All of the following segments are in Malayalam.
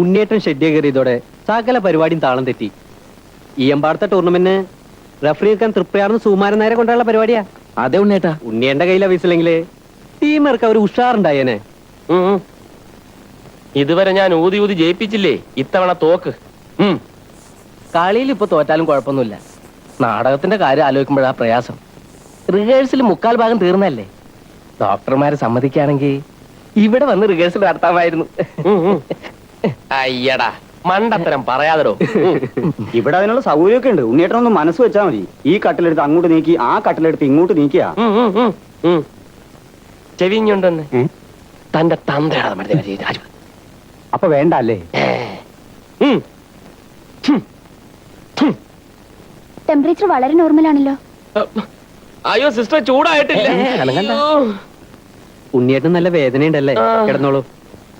ഉണ്ണിയേട്ടൻ ഷെഡ് കയറിയതോടെ സകല പരിപാടിയും താളം തെറ്റി. ഈ എമ്പാടത്തെ ടൂർണമെന്റിന് റഫറി വെക്കാൻ തൃപ്തിയാർന്ന് സുമാരൻ നേരെ കൊണ്ടുള്ള പരിപാടിയാ. അതെ ഉണ്ണേട്ടാ ഉണ്ണിയേണ്ട കയ്യിലെ വയസ്സിലെങ്കിൽ ടീമർക്ക് അവർ ഉഷാറുണ്ടായേനെ. ഇതുവരെ ഞാൻ ഊതി ഊതി ജയിപ്പിച്ചില്ലേ? ഇത്തവണ തോക്ക്. കളിയിൽ ഇപ്പൊ തോറ്റാലും കുഴപ്പമൊന്നുമില്ല. നാടകത്തിന്റെ കാര്യം ആലോചിക്കുമ്പോഴാ പ്രയാസം. റിഹേഴ്സൽ മുക്കാൽ ഭാഗം തീർന്നല്ലേ ഡോക്ടർമാരെ സമ്മതിക്കുകയാണെങ്കിൽ ഇവിടെ വന്ന് റിഹേഴ്സൽ നടത്താമായിരുന്നു. അയ്യടാ മണ്ടത്തരം പറയാതടോ. ഇവിടെ അതിനുള്ള സൗകര്യമൊക്കെ ഉണ്ട്. ഉണ്ണിയേട്ടനൊന്ന് മനസ്സ് വെച്ചാൽ മതി. ഈ കട്ടിലെടുത്ത് അങ്ങോട്ട് നീക്കി ആ കട്ടിലെടുത്ത് ഇങ്ങോട്ട് നീക്കിയാ. ചെവിഞ്ഞുണ്ടെന്ന്? തന്റെ തന്തയാണ് അപ്പൊ വേണ്ട അല്ലേ? ടെമ്പറേച്ചർ വളരെ നോർമൽ ആണല്ലോ. അയ്യോ സിസ്റ്റർ ചൂടായിട്ടില്ല. ഉണ്ണിയേട്ടൻ നല്ല വേദനയുണ്ടല്ലേ? കിടന്നോളൂ.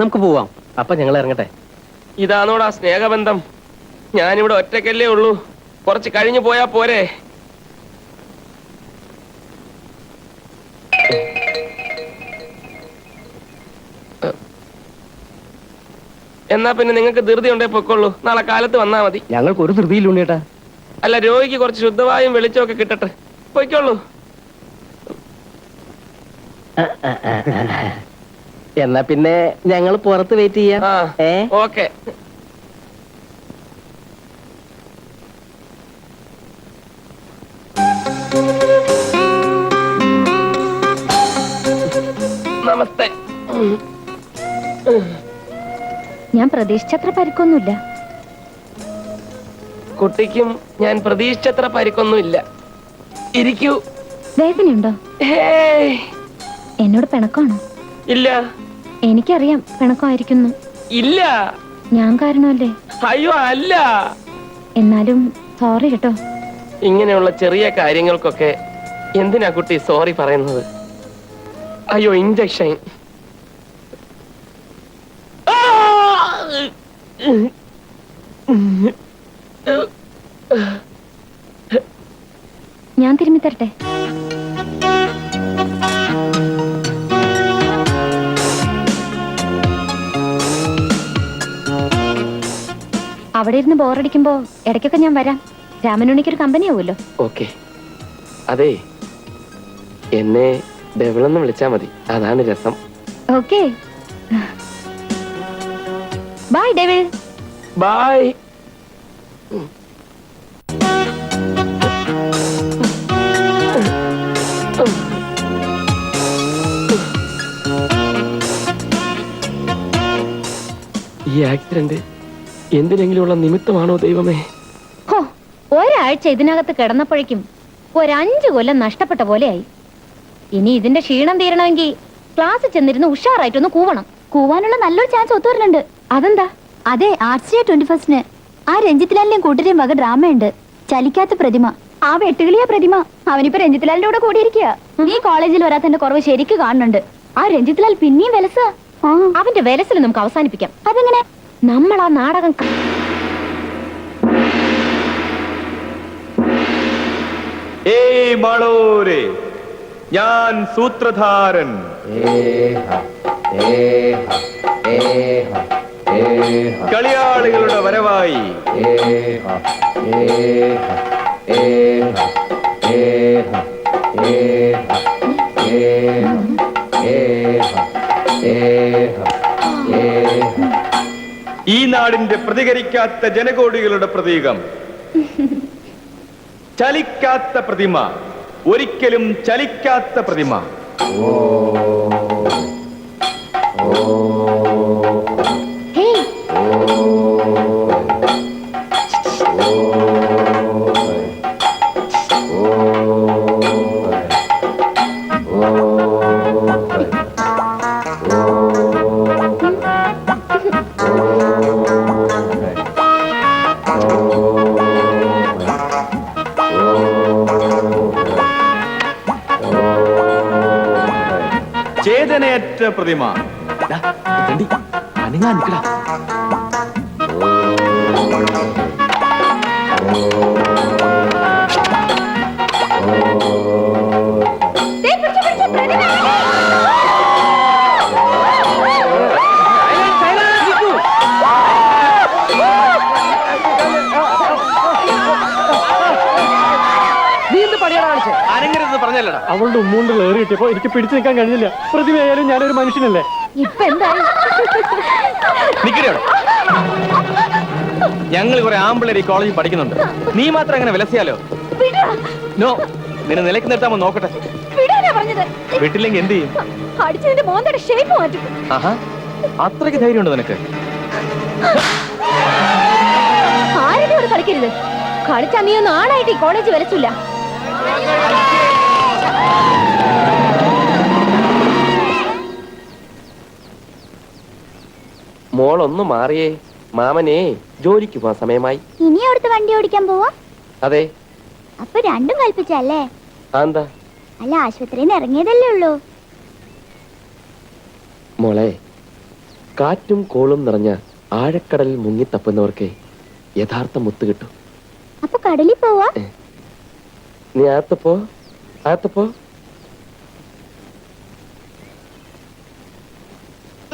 നമുക്ക് പോവാം. അപ്പൊ ഞങ്ങൾ ഇറങ്ങട്ടെ. ഇതാണോടാ സ്നേഹബന്ധം? ഞാനിവിടെ ഒറ്റക്കല്ലേ ഉള്ളൂ. കുറച്ച് കഴിഞ്ഞു പോയാ പോരെ. എന്നാ പിന്നെ നിങ്ങൾക്ക് ധൃതി ഉണ്ടേ പൊക്കോളൂ നാളെ കാലത്ത് വന്നാ മതി. ഞങ്ങൾക്ക് ഒരു ധൃതിയില്ല ഉണ്ണേട്ടാ അല്ല രോഗിക്ക് കുറച്ച് ശുദ്ധവായും വെളിച്ചമൊക്കെ കിട്ടട്ടെ. പൊയ്ക്കോളൂ എന്നാ പിന്നെ ഞങ്ങൾ പുറത്ത് വെയിറ്റ് ചെയ്യാം. ഏ? ഓക്കെ. നമസ്തേ. ഞാൻ പ്രതീക്ഷിച്ചത്ര പരിക്കൊന്നുമില്ല. കുട്ടിക്കും ഞാൻ പ്രതീക്ഷിച്ചത്ര പരിക്കൊന്നുമില്ല. ഇരിക്കൂ. വേദനയുണ്ടോ? എന്നോട് പിണക്കമാണോ? ഇല്ല. എനിക്കറിയാം പിണക്കമായിരിക്കുന്നു. ഇല്ല. ഞാൻ കാരണമല്ലേ? അയ്യോ അല്ല. എന്നാലും സോറി കേട്ടോ. ഇങ്ങനെയുള്ള ചെറിയ കാര്യങ്ങൾക്കൊക്കെ എന്തിനാ കുട്ടി സോറി പറയുന്നത്? അയ്യോ ഇഞ്ചക്ഷൻ ഞാൻ തിരുമ്മി തരട്ടെ ഇരുന്ന് ബോറടിക്കുമ്പോ ഇടയ്ക്കൊക്കെ ഞാൻ വരാം. രാമനുണിക്കൊരു കമ്പനി ആവുമല്ലോ ഓക്കെ. അതെ. എന്നെ ബെവളെന്ന് വിളിച്ചാ മതി. അതാണ് രസം. ഓക്കെ. ബൈ ഡെവിൾ ബൈ ഈ ആക്സിഡന്റ് എന്തിനെങ്കിലുമുള്ള നിമിത്തമാണോ ദൈവമേ? ഹോ ഒരാഴ്ച ഇതിനകത്ത് കിടന്നപ്പോഴേക്കും ഒരഞ്ചു കൊല്ലം നഷ്ടപ്പെട്ട പോലെയായി. ഇനി ഇതിന്റെ ക്ഷീണം തീരണമെങ്കിൽ ക്ലാസ് ചെന്നിരുന്ന് ഉഷാറായിട്ടൊന്ന് കൂവണം. കൂവാനുള്ള നല്ലൊരു ചാൻസ് ഒത്തുവരുന്നുണ്ട് അതെന്താ? അതെ ആർട്സ് ഡേ ട്വന്റി ഫസ്റ്റിന് ആ രഞ്ജിത്ലാലിന്റെയും കൂട്ടരെയും വക ഡ്രാമയുണ്ട്. ചലിക്കാത്ത പ്രതിമ. ആ വെട്ടുകിളിയ പ്രതിമ. അവനിപ്പോ രഞ്ജിത്ലാലിന്റെ കൂടെ കൂടിയിരിക്കുക നീ കോളേജിൽ വരാത്തന്റെ കുറവ് ശരിക്ക് കാണുന്നുണ്ട്. ആ രഞ്ജിത്ലാൽ പിന്നെയും വിലസ. അവന്റെ വിലസിൽ നമുക്ക് അവസാനിപ്പിക്കാം. അതെങ്ങനെ? നമ്മൾ ആ നാടകം ക- ഏയ് മാളൂരെ ഞാൻ സൂത്രധാരൻ. കളിയാളികളുടെ വരവായി. ഈ നാടിന്റെ പ്രതികരിക്കാത്ത ജനകോടികളുടെ പ്രതീകം. ചലിക്കാത്ത പ്രതിമ. ഒരിക്കലും ചലിക്കാത്ത പ്രതിമ. ഹേയ് ചേതനയറ്റ പ്രതിമ. അനങ്ങാ നിക്കടാ അവളുടെ ഉമ്മൂണ്ട് കയറി കിട്ടിയപ്പോ എനിക്ക് പിടിച്ചു നിൽക്കാൻ കഴിഞ്ഞില്ല. പ്രതിമയായാലും ഞാനൊരു മനുഷ്യനല്ലേ? ഇപ്പൊ എന്തായി? ഞങ്ങൾ കുറെ ആമ്പിള്ളേർ ഈ കോളേജിൽ പഠിക്കുന്നുണ്ട്. നീ മാത്രം അങ്ങനെ വിലസിയാലോ? നോ നിന്നെ നിലയ്ക്ക് നിർത്താമോ നോക്കട്ടെ. വിടാനാ പറഞ്ഞത്. വിട്ടില്ലെങ്കിൽ എന്ത് ചെയ്യും? അടിച്ചതിന്റെ മോന്തയുടെ ഷേപ്പ് മാറ്റും. ആഹാ അത്രയ്ക്ക് ധൈര്യമുണ്ട് നിനക്ക്? ആരെങ്കിലും കളിക്കരുത്. കളിച്ചാ നീ ഒന്നും ആണായിട്ട് ഈ കോളേജ് വിലച്ചില്ല. മോളൊന്ന് മാറിയേ. മാമനെ ജോലിക്ക് പോവാൻ സമയമായി. ഇനി അവിടുത്തെ വണ്ടി ഓടിക്കാൻ പോവാ? അതെ. അപ്പൊ രണ്ടും കൽപ്പിച്ചല്ലേ എന്താ? അല്ല ആശുപത്രിയിൽ നിന്ന് ഇറങ്ങിയതല്ലേ ഉള്ളൂ. മോളെ കാറ്റും കോളും നിറഞ്ഞ ആഴക്കടലിൽ മുങ്ങിത്തപ്പുന്നവർക്ക് യഥാർത്ഥ മുത്ത് കിട്ടും. അപ്പൊ കടലിൽ പോവാ? നീ അകത്തപ്പോ അകത്തപ്പോ.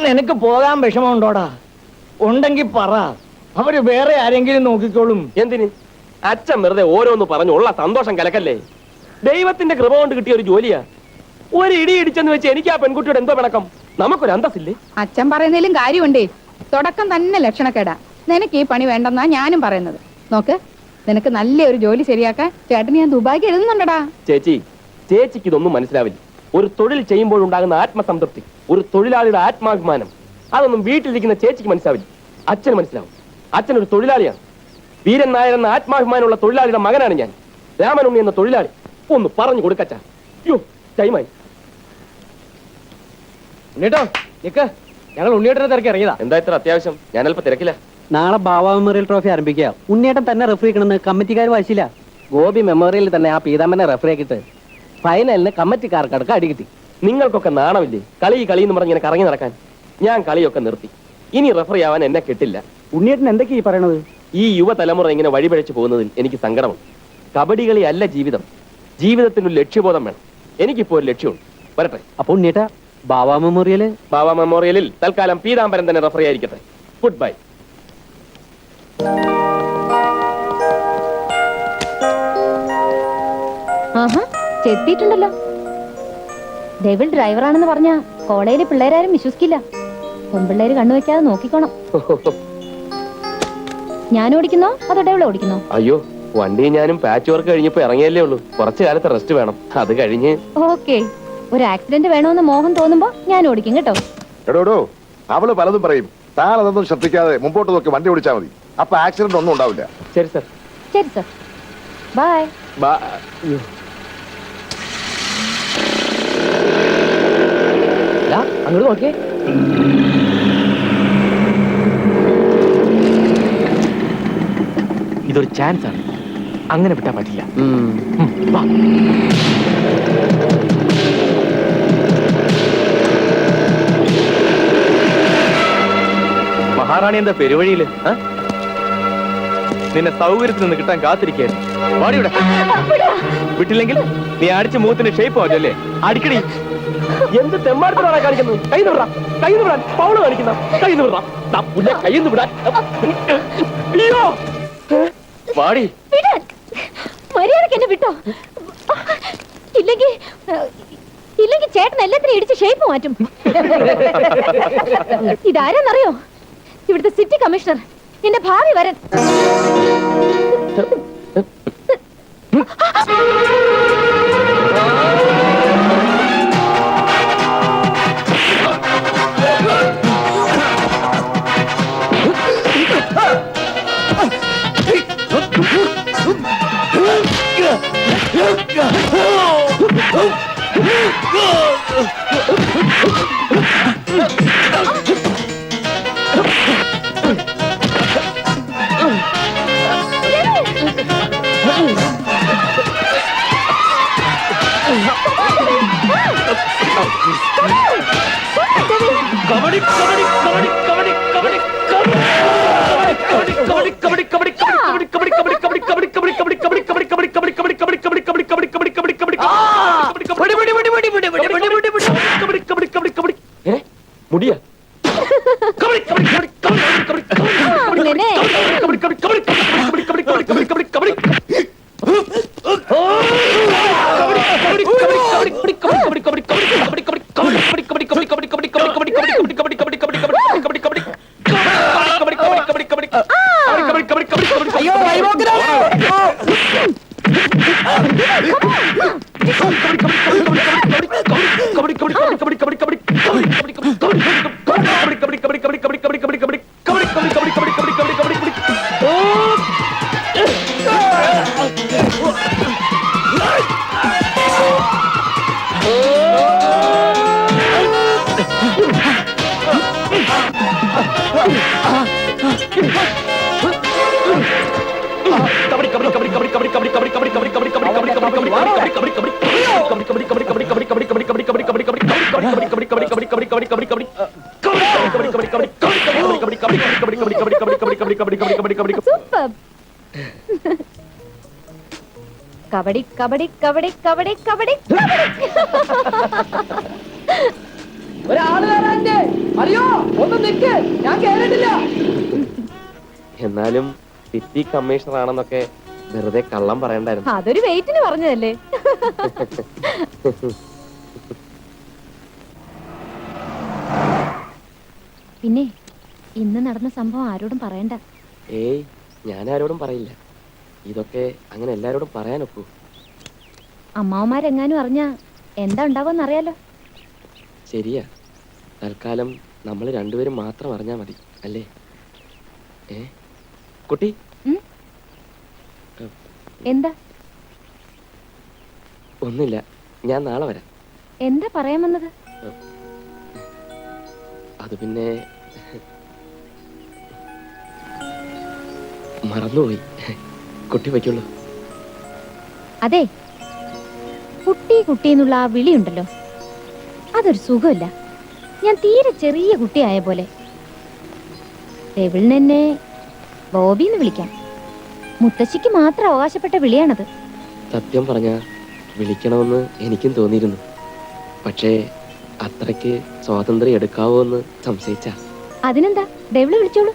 നിനക്ക് പോകാൻ വിഷമമുണ്ടോടാ? ഉണ്ടെങ്കി പറ. അവർ വേറെ ആരെങ്കിലും നോക്കിക്കോളും. എന്തിന്? അച്ഛൻ വെറുതെ ഓരോന്ന് പറഞ്ഞു ഉള്ള സന്തോഷം കലക്കല്ലേ? ദൈവത്തിന്റെ കൃപ കൊണ്ട് കിട്ടിയ ഒരു ജോലിയാ. ഒരു ഇടി ഇടിച്ചെന്ന് വെച്ച് എനിക്ക് ആ പെൺകുട്ടിയുടെ എന്തോ പിണക്കം? നമുക്കൊരു അന്തസ്സില്ലേ? അച്ഛൻ പറയുന്നതിലും കാര്യമുണ്ടേ. തുടക്കം തന്നെ ലക്ഷണക്കേടാ. നിനക്ക് ഈ പണി വേണ്ടെന്നാ ഞാനും പറയുന്നത്. നോക്ക് നിനക്ക് നല്ല ഒരു ജോലി ശരിയാക്കാൻ ചേട്ടന് ഞാൻ ദുബായിക്ക് എഴുതുന്നുണ്ടടാ ചേച്ചി ചേച്ചിക്ക് ഇതൊന്നും മനസ്സിലാവില്ല. ഒരു തൊഴിൽ ചെയ്യുമ്പോഴുണ്ടാകുന്ന ആത്മസംതൃപ്തി ഒരു തൊഴിലാളിയുടെ ആത്മാഭിമാനം അതൊന്നും വീട്ടിലിരിക്കുന്ന ചേച്ചിക്ക് മനസ്സിലാവില്ല. അച്ഛന് മനസ്സിലാവും. അച്ഛൻ ഒരു തൊഴിലാളിയാണ്. വീരൻ നായർ എന്ന ആത്മാഭിമാനമുള്ള തൊഴിലാളിയുടെ മകനാണ് ഞാൻ. രാമനുണ്ണി എന്ന തൊഴിലാളി. ഒന്ന് പറഞ്ഞു കൊടുക്കച്ച അയ്യോ ടൈമായി. ഉണ്ണിട്ടോ നിക്ക്. ഞങ്ങൾ ഉണ്ണിയേട്ടനെ തിരക്കി ഇറങ്ങിയതാ. എന്താ ഇത്ര അത്യാവശ്യം? ഞാൻ അല്പം തിരക്കില്ല നാളെ ബാബ മെമ്മോറിയൽ ട്രോഫി ആരംഭിക്കുക. ഉണ്ണിയേട്ടൻ തന്നെ റെഫറി ആക്കണമെന്ന് കമ്മിറ്റിക്കാർ വാശില്ല ഗോപി മെമ്മോറിയലിൽ തന്നെ ആ പീതാമ്പനെ റെഫറി ആക്കിയിട്ട് ഫൈനലിന് കമ്മിറ്റിക്കാർക്കടക്കം അടി കിട്ടി. നിങ്ങൾക്കൊക്കെ നാണമില്ലേ? കളി കളി എന്ന് പറഞ്ഞ് ഇങ്ങനെ കറങ്ങി നടക്കാൻ. ഞാൻ കളിയൊക്കെ നിർത്തി. ഇനി റെഫറി ആവാൻ എന്നെ കിട്ടില്ല. ഉണ്ണിയേട്ടൻ എന്തൊക്കെയാ ഈ പറയണത്? ഈ യുവതലമുറ ഇങ്ങനെ വഴിപഴച്ചു പോകുന്നതിൽ എനിക്ക് സങ്കടമുണ്ട്. കബഡി കളി അല്ല ജീവിതം. ജീവിതത്തിനൊരു ലക്ഷ്യബോധം വേണം. എനിക്കിപ്പോ ഒരു ലക്ഷ്യമുണ്ട്. വരട്ടെ. അപ്പൊ ഉണ്ണിയേട്ട ബാബ മെമ്മോറിയൽ ബാബ മെമ്മോറിയലിൽ തൽക്കാലം പീതാംബരൻ തന്നെ റെഫറി ആയിരിക്കട്ടെ. ഗുഡ് ബൈ ആഹാ. ചെത്തിയിട്ടുണ്ടല്ലോ ഡെവിൾ ഡ്രൈവറാണെന്ന് പറഞ്ഞ കോളേജിലെ പിള്ളേരാരും വിശ്വസിക്കില്ല. പെൺപിള്ളേര് കണ്ണുവെക്കാതെ നോക്കിക്കോണം. ഞാൻ ഓടിക്കുന്നോ? അതോ ഡെവിൾ ഓടിക്കുന്നോ? അയ്യോ വണ്ടി ഞാനും പാച്ച് വർക്ക് കഴിഞ്ഞപ്പോ ഇറങ്ങിയല്ലേ ഉള്ളൂ. കുറച്ചു കാലത്ത് റെസ്റ്റ് വേണം. അത് കഴിഞ്ഞ്. ഓക്കെ. ഒരു ആക്സിഡന്റ് വേണമെന്ന് മോഹം തോന്നുമ്പോ ഞാൻ ഓടിക്കും കേട്ടോ. എടോടോ അവൾ പലതും പറയും. താൻ അതൊന്നും ശ്രദ്ധിക്കാതെ മുമ്പോട്ട് നോക്കി വണ്ടി ഓടിച്ചാൽ മതി. അപ്പൊ ആക്സിഡന്റ് ഒന്നും ഉണ്ടാവില്ല. ശരി സർ. ശരി സർ. ബൈ ബാ അങ്ങോട്ട് നോക്കിയേ ഇതൊരു ചാൻസ് ആണ് അങ്ങനെ വിട്ടാൻ പറ്റില്ല വാ. മഹാറാണി എന്താ പെരുവഴിയിൽ ആ? നിന്നെ സൗകര്യത്തിൽ നിന്ന് കിട്ടാൻ കാത്തിരിക്കായിരുന്നു വാടിയുടെ വിട്ടില്ലെങ്കിൽ നീ അടിച്ച മൂത്തിന് ഷേപ്പ് മാറ്റല്ലേ അടിക്കടി. എന്ത് തെമ്മാടത്തിലാണ് കാണിക്കുന്നത്? കൈ നിവിടാ കൈ നിവിടാൻ പൗൾ കാണിക്കുന്ന. കൈ നിവിടാ പുല്ലെ, കൈ നിവിടാൻ അയ്യോ! വാടി. മര്യാദയ്ക്ക് എന്നെ വിട്ടോ. ഇല്ലെങ്കിൽ ഇല്ലെങ്കിൽ ചേട്ടൻ എല്ലാത്തിനും ഇടിച്ച് ഷേപ്പ് മാറ്റും. ഇതാരെന്നറിയോ? ഇവിടുത്തെ സിറ്റി കമ്മീഷണർ എന്റെ ഭാവി വരൻ. കബഡി కబడి కబడి కబడి കബഡി കബഡി കബഡി കബഡി കബഡി ഒരാൾ വരാന്റെ അറിയോ ഒന്ന് നിക്ക് ഞാൻ കേറിട്ടില്ല എന്നാലും സിറ്റി കമ്മീഷണർ ആണെന്നൊക്കെ വെറുതെ കള്ളം പറയണ്ടായിരുന്നു. അതൊരു വെയിറ്റിന് പറഞ്ഞതല്ലേ? പിന്നെ ഇന്ന് നടന്ന സംഭവം ആരോടും പറയണ്ട. ഏയ് ഞാൻ ആരോടും പറയില്ല. ഇതൊക്കെ അങ്ങനെ എല്ലാരോടും പറയാനൊക്കൂ. അമ്മാവന്മാരെങ്ങാനും അറിഞ്ഞ എന്താ ഉണ്ടാവുമെന്ന് അറിയാലോ. ശരിയാ. തൽക്കാലം നമ്മൾ രണ്ടുപേരും മാത്രം അറിഞ്ഞാ മതി അല്ലേ? ഏ? കുട്ടി? എന്താ? ഒന്നില്ല ഞാൻ നാളെ വരാം. എന്താ പറയാൻ വന്നത്? അത് പിന്നെ മറന്നുപോയി. കുട്ടി വയ്ക്കുള്ളൂ. അതെ. കുട്ടി കുട്ടി എന്നുള്ള ആ വിളിയുണ്ടല്ലോ. അതൊരു സുഖമില്ല. ഞാൻ തീരെ ചെറിയ കുട്ടിയായ പോലെ. ഡെവിളിന് എന്നെ ബോബിന്ന് വിളിക്കാം. മുത്തശ്ശിക്ക് മാത്രം അവകാശപ്പെട്ട വിളിയാണത്. സത്യം പറഞ്ഞ വിളിക്കണമെന്ന് എനിക്കും തോന്നിയിരുന്നു. പക്ഷേ അത്രയ്ക്ക് സ്വാതന്ത്ര്യം എടുക്കാവോ എന്ന് സംശയിച്ച. അതിനെന്താ? ഡെവിൾ വിളിച്ചോളൂ.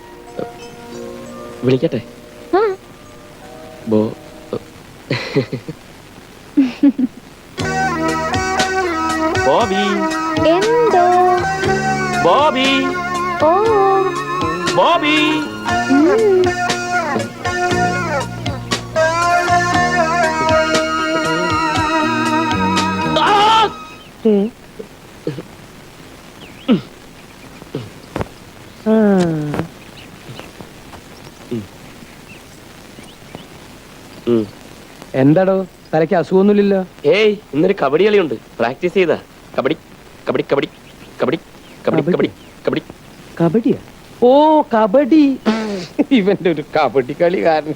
വിളിക്കട്ടെ? ആ. ബോ ബോബി. എന്തോ? ബോബി. ഓ. ബോബി. എന്താടോ? തലയ്ക്ക് അസുഖമൊന്നുമില്ലല്ലോ. ഏയ് ഇന്നൊരു കബഡി കളിയുണ്ട്. പ്രാക്ടീസ് ചെയ്താ. കബഡി കബഡി കബഡി കബഡി കബഡി. കബഡി കബഡി. കബഡിയാ? ഓ കബഡി. ഇവന്റെ ഒരു കബഡി കളി കാരണം.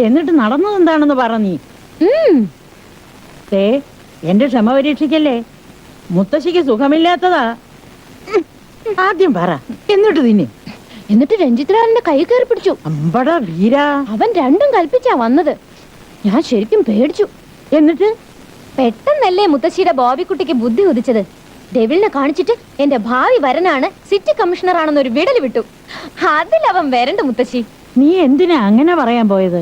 എന്നിട്ട് നടന്നത് എന്താണെന്ന് പറ നീ. ഉം. ദേ എന്റെ ക്ഷമ പരീക്ഷിക്കല്ലേ? മുത്തശ്ശിക്ക് സുഖമില്ലാത്തതാ. ആദ്യം പറ എന്നിട്ട് തിന്നെ. എന്നിട്ട് രഞ്ജിത്രാലിന്റെ കൈ കയറി പിടിച്ചു. അമ്പട വീരാ. അവൻ രണ്ടും കൽപ്പിച്ചാ വന്നത്. ഞാൻ ശരിക്കും പേടിച്ചു. എന്നിട്ട്? പെട്ടെന്നല്ലേ മുത്തശ്ശിയുടെ ബോബിക്കുട്ടിക്ക് ബുദ്ധി ഉദിച്ചത്. ഡെവിളിനെ കാണിച്ചിട്ട് എന്റെ ഭാവി വരനാണ് സിറ്റി കമ്മീഷണർ ആണെന്ന് ഒരു വിടൽ വിട്ടു. അതിൽ അവൻ വരണ്ട മുത്തശ്ശി. നീ എന്തിനാ അങ്ങനെ പറയാൻ പോയത്?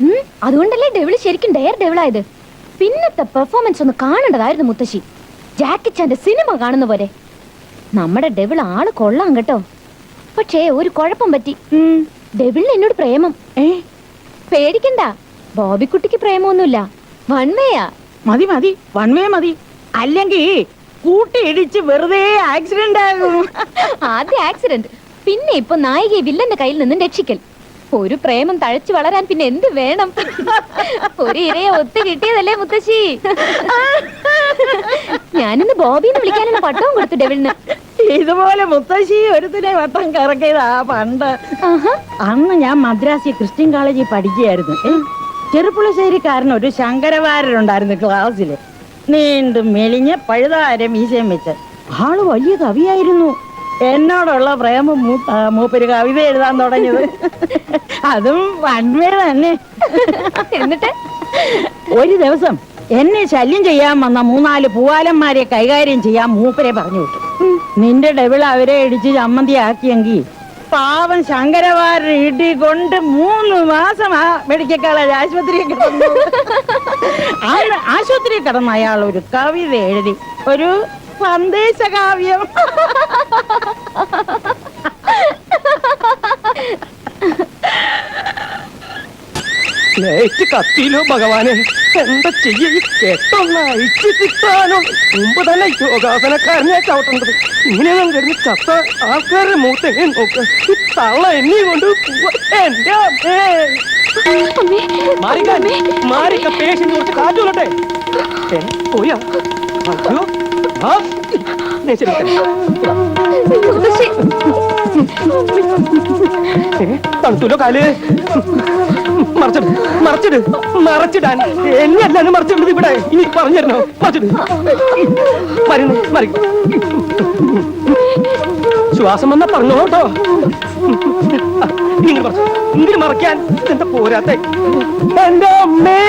ഉം, അതുകൊണ്ടല്ലേ ഡെവിൾ ശരിക്കും ഡെയർ ഡെവിളായത്? പിന്നത്തെ പെർഫോമൻസ് ഒന്ന് കാണേണ്ടതായിരുന്നു മുത്തശ്ശി. ജാക്കി ചാന്റെ സിനിമ കാണുന്ന പോലെ. നമ്മുടെ ഡെവിൾ ആൾ കൊള്ളാം കേട്ടോ. പക്ഷേ ഒരു കുഴപ്പം പറ്റി. ഡെവിളിന് എന്നോട് പ്രേമം. ഏ? പേടിക്കണ്ട. ബോബിക്കുട്ടിക്ക് പ്രേമമൊന്നുമില്ല. വൺവേയാ മതി മതി. വൺവേ മതി. അല്ലെങ്കിൽ കൂട്ടിയിടിച്ച് വെറുതെ ആക്സിഡന്റ് ആകും. ആദ്യ ആക്സിഡന്റ് പിന്നെ ഇപ്പൊ നായികയെ വില്ലന്റെ കയ്യിൽ നിന്നും രക്ഷിക്കൽ. ഒരു പ്രേമം തഴച്ചു വളരാൻ പിന്നെ എന്ത് വേണം? ഒരു ഇരയെ ഒത്തു കിട്ടിയതല്ലേ മുത്തശ്ശി? ഞാനിന്ന് ബോബിന്ന് വിളിക്കാനുള്ള പട്ടവും കൊടുത്തു ഡെവിളിന്. ഇതുപോലെ മുത്തശ്ശി ഒരുത്തിനെ വട്ടം കറക്കിയതാ പണ്ട്. അന്ന് ഞാൻ മദ്രാസി ക്രിസ്ത്യൻ കോളേജിൽ പഠിക്കുകയായിരുന്നു. ചെറുപ്പുളശ്ശേരിക്കാരൻ ഒരു ശങ്കരവാരനുണ്ടായിരുന്നു ക്ലാസ്സിൽ നീണ്ടും മെലിഞ്ഞ് പഴുതാരം മീശയും വെച്ച്. ആൾ വലിയ കവിയായിരുന്നു. എന്നോടുള്ള പ്രേമം മൂപ്പര് കവിത എഴുതാൻ തുടങ്ങിയത്. അതും വൺവേ തന്നെ. എന്നിട്ട് ഒരു ദിവസം എന്നെ ശല്യം ചെയ്യാൻ വന്ന മൂന്നാൽ പൂവാലന്മാരെ കൈകാര്യം ചെയ്യാൻ മൂപ്പരെ പറഞ്ഞു വിട്ടു. നിന്റെ ഡെവിൾ അവരെ ഇടിച്ച് ചമ്മന്തിയാക്കിയെങ്കിൽ പാവം ശങ്കരവാരുടെ ഇടി കൊണ്ട് മൂന്ന് മാസം ആ മെഡിക്കൽ കോളേജ് ആശുപത്രിയിൽ കിടന്നു ആ- ആശുപത്രിയിൽ കിടന്ന അയാൾ ഒരു കവിത എഴുതി. ഒരു സന്ദേശകാവ്യം ലേറ്റ് കത്തിയിലോ ഭഗവാനെ എന്താ ചെയ്യ കെട്ടൊന്ന് അഴിച്ചു കിട്ടാനോ മുമ്പ് തന്നെ യോഗാസനക്കാരനെ ചവിട്ടേണ്ടത് ഞാൻ കിടന്ന് ചത്ത ആൾക്കാരുടെ മൂത്ത് എങ്ങനെ നോക്കുക തള്ള എന്നെ കൊണ്ട് എന്റെ അമ്മേ മാറിക്കാ മാറിക്ക പേഷ്യൻ കുറച്ച് കാറ്റോട്ടെ തണുത്തൂലോ കാൽ? മറച്ചിട് മറച്ചിട് മറച്ചിടാൻ. എന്നെ അല്ലാതെ മറച്ചിട്ടത് ഇവിടെ. ഇനി പറഞ്ഞു തരണോ? മറച്ചിട്. മരുന്ന് മറി ശ്വാസം വന്നാ പറഞ്ഞോ ഇങ്ങനെ മറച്ചു ഇങ്ങനെ എന്താ പോരാത്ത? എന്റെ അമ്മേ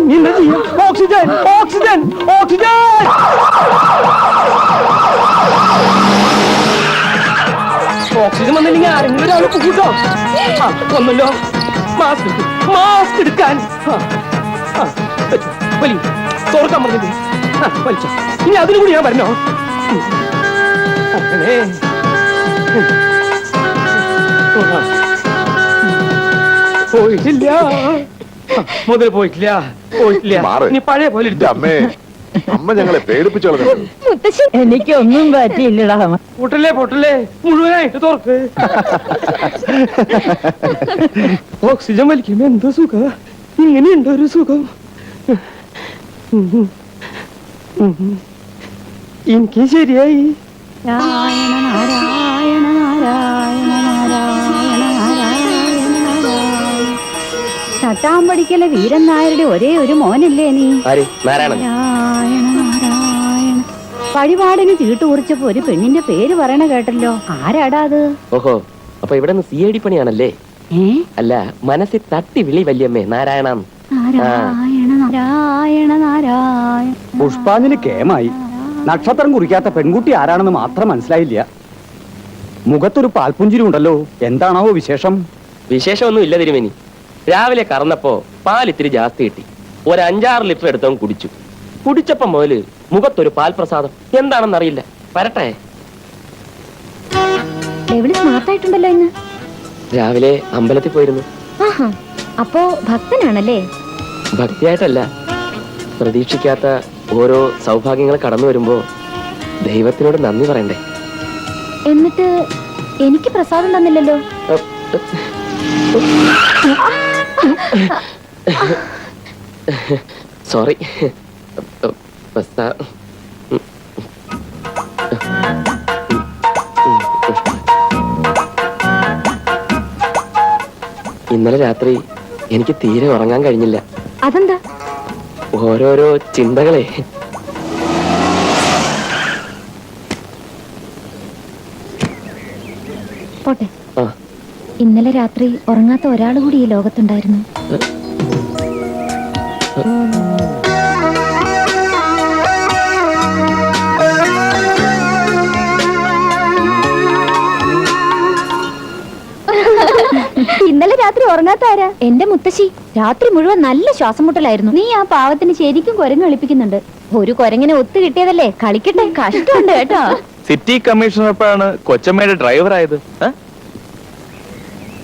നീ എന്താ ചെയ്യാ? Oxygen oxygen oxygen! ഓക്സിജൻ വന്നില്ലെങ്കിൽ ആരെങ്കിലും ഒരാൾ കൂട്ടോ? ആ വന്നല്ലോ. മാസ്ക് മാസ്ക് എടുക്കാൻ. ആ, ആ, വെച്ചോ, വലി തുറക്കാൻ പറഞ്ഞത് വലിച്ചോ. ഇനി അതിനു കൂടി ഞാൻ വരണോ ഉം. അങ്ങനെ. പോയിട്ടില്ല. മുതൽ പോയിട്ടില്ല. പോയിട്ടില്ല. മാറ്. ഇനി പഴയ പോലെ എന്റെ എടുത്തോ. അമ്മേ അമ്മ ഞങ്ങളെ പേടിപ്പിച്ചു കളഞ്ഞു എനിക്കൊന്നും പറ്റിയില്ലടാ. പൊട്ടല്ലേ പൊട്ടല്ലേ? മുഴുവനായിട്ട് തുറക്ക്. ഓക്സിജൻ വലിക്കുമ്പോ എന്ത് സുഖ. ഇങ്ങനെയുണ്ട് ഒരു സുഖം? എനിക്ക് ശരിയായി. നാരായണ നാരായണ നാരായണ നാരായണ നാരായണ നാരായണ ചട്ടാമ്പടിക്കലെ വീരൻ നായരുടെ ഒരേ ഒരു മോനല്ലേ നീ? ആര്? നാരായണൻ. നാരായണ നാരായണ വഴിപാടിന് ചീട്ട് കുറിച്ചപ്പോ ഒരു പെണ്ണിന്റെ പേര് പറയണ കേട്ടല്ലോ. ആരാടാ അത്? ഓഹോ അപ്പൊ ഇവിടെ നിന്ന് സി ഐ ഡി പണിയാണല്ലേ? ഏ? അല്ല മനസ്സിൽ തട്ടി വിളി വല്യമ്മേ നാരായണ നാരായണ നാരായണ നാരായണ പുഷ്പാഞ്ജലി കേമായി. നക്ഷത്രം കുറിക്കാത്ത പെൺകുട്ടി ആരാണെന്ന് മാത്രം മനസ്സിലായില്ല. മുഖത്തൊരു പാൽപുഞ്ചിരി ഉണ്ടല്ലോ. എന്താണാവോ വിശേഷം? വിശേഷമൊന്നും ഇല്ല തിരുമേനി. രാവിലെ കറന്നപ്പോ പാൽ ഇത്തിരി ജാസ്തി കിട്ടി. ഒരു അഞ്ചാറ് ലിറ്റർ എടുത്തവൻ കുടിച്ചു. കുടിച്ചപ്പം മുതൽ മുഖത്തൊരു പാൽ പ്രസാദം എന്താണെന്നറിയില്ല. വരട്ടെ. സ്മാർട്ടായിട്ടുണ്ടല്ലോ ഇന്ന്. രാവിലെ അമ്പലത്തിൽ പോയിരുന്നു. ആഹാ. അപ്പോ ഭക്തനാണല്ലേ? ഭക്തിയായിട്ടല്ല. പ്രതീക്ഷിക്കാത്ത ഓരോ സൗഭാഗ്യങ്ങൾ കടന്നു വരുമ്പോ ദൈവത്തിനോട് നന്ദി പറയണ്ടേ? എന്നിട്ട് എനിക്ക് പ്രസാദം തന്നില്ലല്ലോ? സോറി. ഇന്നലെ രാത്രി എനിക്ക് തീരെ ഉറങ്ങാൻ കഴിഞ്ഞില്ല. അതെന്താ? ഓരോരോ ചിന്തകളെ. പോട്ടെ. ഇന്നലെ രാത്രി ഉറങ്ങാത്ത ഒരാൾ കൂടി ഈ ലോകത്തുണ്ടായിരുന്നു. ഇന്നലെ രാത്രി ഉറങ്ങാത്ത ആരാ? എന്റെ മുത്തശ്ശി. രാത്രി മുഴുവൻ നല്ല ശ്വാസം മുട്ടലായിരുന്നു. നീ ആ പാവത്തിന് ശരിക്കും കുരങ്ങ് കളിപ്പിക്കുന്നുണ്ട്. ഒരു കുരങ്ങിനെ ഒത്തു കിട്ടിയതല്ലേ? കളിക്കട്ടെ. കഷ്ടമുണ്ട് കേട്ടോ. സിറ്റി കമ്മീഷണർ എപ്പോഴാണ് കൊച്ചമ്മയുടെ ഡ്രൈവർ ആയത്.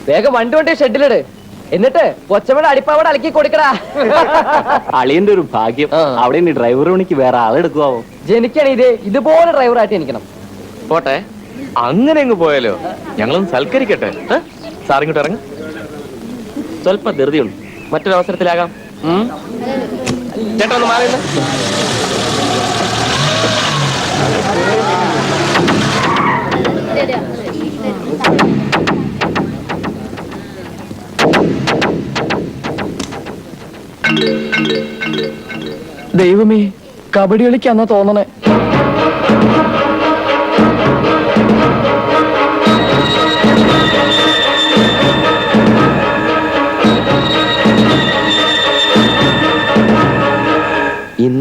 വേഗം വണ്ടി വണ്ടി ഷെഡിലിട്. എന്നിട്ട് കൊച്ചമ്മയുടെ അടിപ്പാവടെ അലക്കി കൊടുക്കടാ. അളിയന്റെ ഒരു ഭാഗ്യം. അവിടെ ഇനി ഡ്രൈവർ പണിക്ക് വേറെ ആളെടുക്കുവോ ജനിക്കണ ഇത് ഇതുപോലെ ഡ്രൈവറായിട്ട് എനിക്കണം പോട്ടെ. അങ്ങനെ അങ്ങ് പോയാലോ? ഞങ്ങളൊന്ന് സൽക്കരിക്കട്ടെ. സാറിങ്ങോട്ട് ഇറങ്ങും ಸ್ವಲ್ಪ ഇറങ്ങ. സ്വല്പ ധൃതിയുണ്ട്. മറ്റൊരു അവസരത്തിലാകാം. ചേട്ടാ ഒന്ന് മാറി ദൈവമേ കബഡി കളിക്കാന്നാ തോന്നണേ.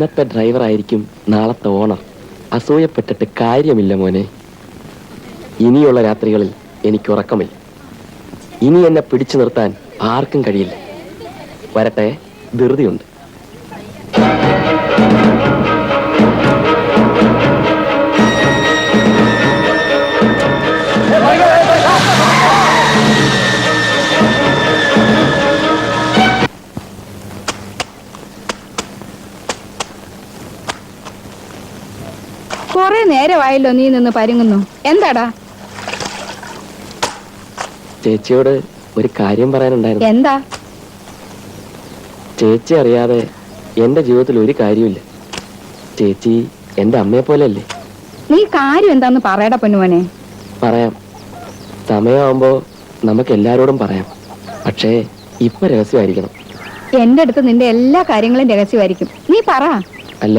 ഇന്നത്തെ ഡ്രൈവർ ആയിരിക്കും നാളത്തെ ഓണർ അസൂയപ്പെട്ടിട്ട് കാര്യമില്ല മോനെ. ഇനിയുള്ള രാത്രികളിൽ എനിക്ക് ഉറക്കമില്ല. ഇനി എന്നെ പിടിച്ചു നിർത്താൻ ആർക്കും കഴിയില്ല. വരട്ടെ ധൃതിയുണ്ട്. നേരമായല്ലോ നീ നിന്ന് പരുങ്ങുന്നു. എന്താടാ? ചേച്ചിയോട് ഒരു കാര്യം പറയാനുണ്ടായിരുന്നു. എന്താ? ചേച്ചി അറിയാതെ എന്റെ ജീവിതത്തിൽ ഒരു കാര്യമില്ല ചേച്ചി എന്റെ അമ്മയെ പോലെയല്ലേ? നീ കാര്യം എന്താന്ന് പറയടാ പൊന്നുമോനെ. പറയാം. സമയമാകുമ്പോ നമുക്ക് എല്ലാരോടും പറയാം. പക്ഷേ ഇപ്പൊ രഹസ്യമായിരിക്കണം. എന്റെ അടുത്ത് നിന്റെ എല്ലാ കാര്യങ്ങളും രഹസ്യമായിരിക്കും. നീ പറ. അല്ല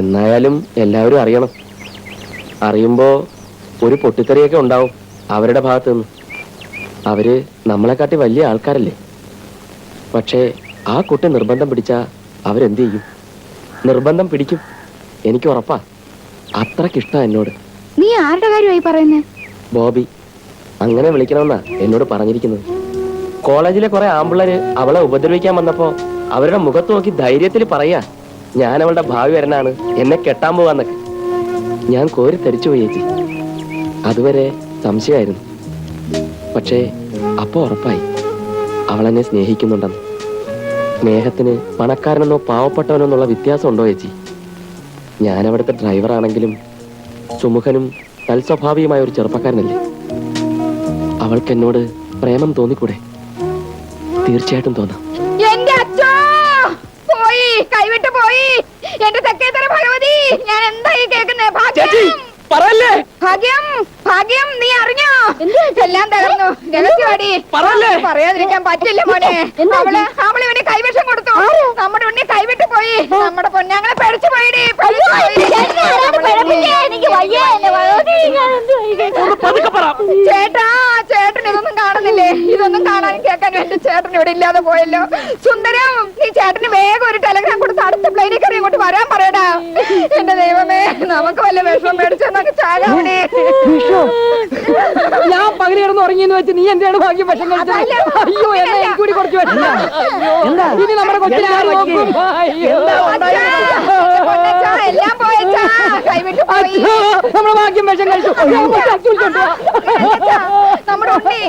എന്നായാലും എല്ലാവരും അറിയണം. അറിയുമ്പോ ഒരു പൊട്ടിത്തെറിയൊക്കെ ഉണ്ടാവും അവരുടെ ഭാഗത്ത് നിന്ന്. അവർ നമ്മളെക്കാട്ടി വലിയ ആൾക്കാരല്ലേ? പക്ഷേ ആ കുട്ടി നിർബന്ധം പിടിച്ചാ അവരെന്ത് ചെയ്യും? നിർബന്ധം പിടിക്കും. എനിക്ക് ഉറപ്പാ. അത്രക്കിഷ്ടം എന്നോട്. നീ ആരുടെ കാര്യമായി പറയുന്നേ? ബോബി അങ്ങനെ വിളിക്കണമെന്നാ എന്നോട് പറഞ്ഞിരിക്കുന്നത്. കോളേജിലെ കുറെ ആമ്പിള്ളേര് അവളെ ഉപദ്രവിക്കാൻ വന്നപ്പോ അവരുടെ മുഖത്ത് നോക്കി ധൈര്യത്തിൽ പറയാ ഞാൻ അവളുടെ ഭാവി വരനാണ്. എന്നെ കെട്ടാൻ പോവാന്നൊക്കെ. ഞാൻ കോരി തരിച്ചു പോയി ചേച്ചി. അതുവരെ സംശയമായിരുന്നു. പക്ഷേ അപ്പോൾ ഉറപ്പായി. അവളെന്നെ സ്നേഹിക്കുന്നുണ്ടെന്ന്. സ്നേഹത്തിന് പണക്കാരനെന്നോ പാവപ്പെട്ടവനോ എന്നുള്ള വ്യത്യാസം ഉണ്ടോ ചേച്ചി? ഞാൻ അവിടുത്തെ ഡ്രൈവറാണെങ്കിലും സുമുഖനും തൽസ്വഭാവിയുമായ ഒരു ചെറുപ്പക്കാരനല്ലേ? അവൾക്ക് എന്നോട് പ്രേമം തോന്നിക്കൂടെ? തീർച്ചയായിട്ടും തോന്നാം. പോയി കൈവിട്ട് പോയി! എന്റെ തെക്കേത്തര ഭഗവതി ഞാൻ എന്തായി കേൾക്കുന്നേ? പറയല്ലേ? ഭാഗ്യം ഭാഗ്യം നീ അറിഞ്ഞോ? എല്ലാം തകർന്നു. രഹസ്യവാടി പറയാതിരിക്കാൻ പറ്റില്ല മോനെ. അവൾ അവൾ ഇവന് കൈവിഷം കൊടുത്തു. നമ്മുടെ ഉണ്ണി കൈവിട്ട് പോയി. നമ്മുടെ പൊന്നാങ്ങളെ പഠിച്ചു പോയിടി. ചേട്ടാ ചേട്ടൻ ഇതൊന്നും കാണുന്നില്ലേ? ഇതൊന്നും കാണാൻ കേൾക്കാൻ വേണ്ടി ചേട്ടൻ ഇവിടെ ഇല്ലാതെ പോയല്ലോ. സുന്ദരം നീ ചേട്ടന് വേഗം ഒരു ടെലഗ്രാം കൊടുത്ത് അടുത്ത പ്ലെയിനിൽ കയറി ഇങ്ങോട്ട് വരാൻ പറയടാ. എന്റെ ദൈവമേ നമുക്ക് വല്ല വിഷമം മേടിച്ചെന്നൊക്കെ ചാകാവണേ ഞാൻ പകൽ കിടന്ന് ഉറങ്ങിയെന്ന് വെച്ച് നീ എന്താണ് ഭാഗ്യം വിഷം കഴിച്ചത്? അയ്യോ എന്നാ എനിക്ക് കൂടി കുറച്ച് വിഷം ഇനി നമ്മുടെ കൊച്ചിനെ ആര് നോക്കും? നമ്മുടെ ഭാഗ്യം വിഷം കഴിച്ചു. നമ്മുടെ ഉണ്ണി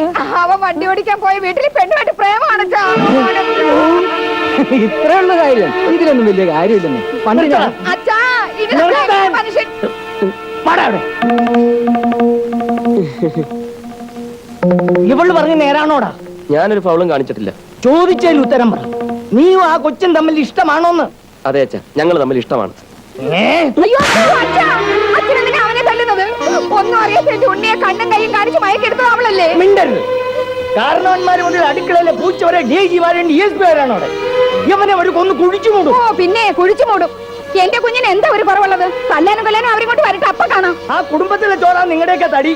അവൻ വണ്ടി ഓടിക്കാൻ പോയ. വീട്ടിൽ പെണ്ണുമായിട്ട് പ്രേമാണച്ചാ ഇത്രയുള്ള കാര്യം ഇതിലൊന്നും വലിയ കാര്യമില്ലെന്ന്. പണ്ട് അച്ഛാ ഇതിനൊക്കെ ഇവൾ പറഞ്ഞ നേരാണോടാ? ഞാനൊരു ഫൗളും കാണിച്ചിട്ടില്ല. ചോദിച്ചതിൽ ഉത്തരം പറ. നീയും ആ കൊച്ചും തമ്മിൽ ഇഷ്ടമാണോന്ന്? അതെ അച്ഛാ. ഞങ്ങൾ തമ്മിൽ ഇഷ്ടമാണ്. മിണ്ടരുത്. കാരണവന്മാര് അടുക്കളയിലെ പൂച്ച വരെ ഡി ജി മാരും ഡി എസ് പി വരാണ് ഇവനെ ഒരു കൊന്ന് കുഴിച്ചു മൂടും. ഓ പിന്നെ കുഴിച്ചു മൂടും. എന്റെ കുഞ്ഞിന് എന്താ ഒരു കുറവുള്ളത്? തല്ലാനും കൊല്ലാനും അവരിങ്ങോട്ട് വരട്ടെ അപ്പൊ കാണാം. ആ കുടുംബത്തിലെ ചോറാ നിങ്ങളുടെയൊക്കെ തടി.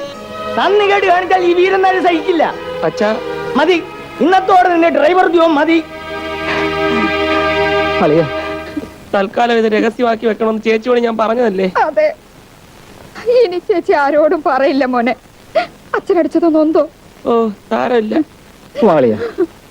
നന്ദി കേട്ട് കാണിച്ചാൽ ഈ വീരന്മാര് സഹിക്കില്ല. അച്ഛാ. മതി. ഇന്നത്തോടെ നിന്റെ ഡ്രൈവർ ജോം മതി. അളിയ തൽക്കാലം ഇത് രഹസ്യമാക്കി വെക്കണം ചേച്ചിയോട് ഞാൻ പറഞ്ഞതല്ലേ? അതെ. ഇനി ചേച്ചി ആരോടും പറയില്ല മോനെ. അച്ഛനടിച്ചതൊന്നും എന്തോ? ഓ താരല്ല വാളിയ.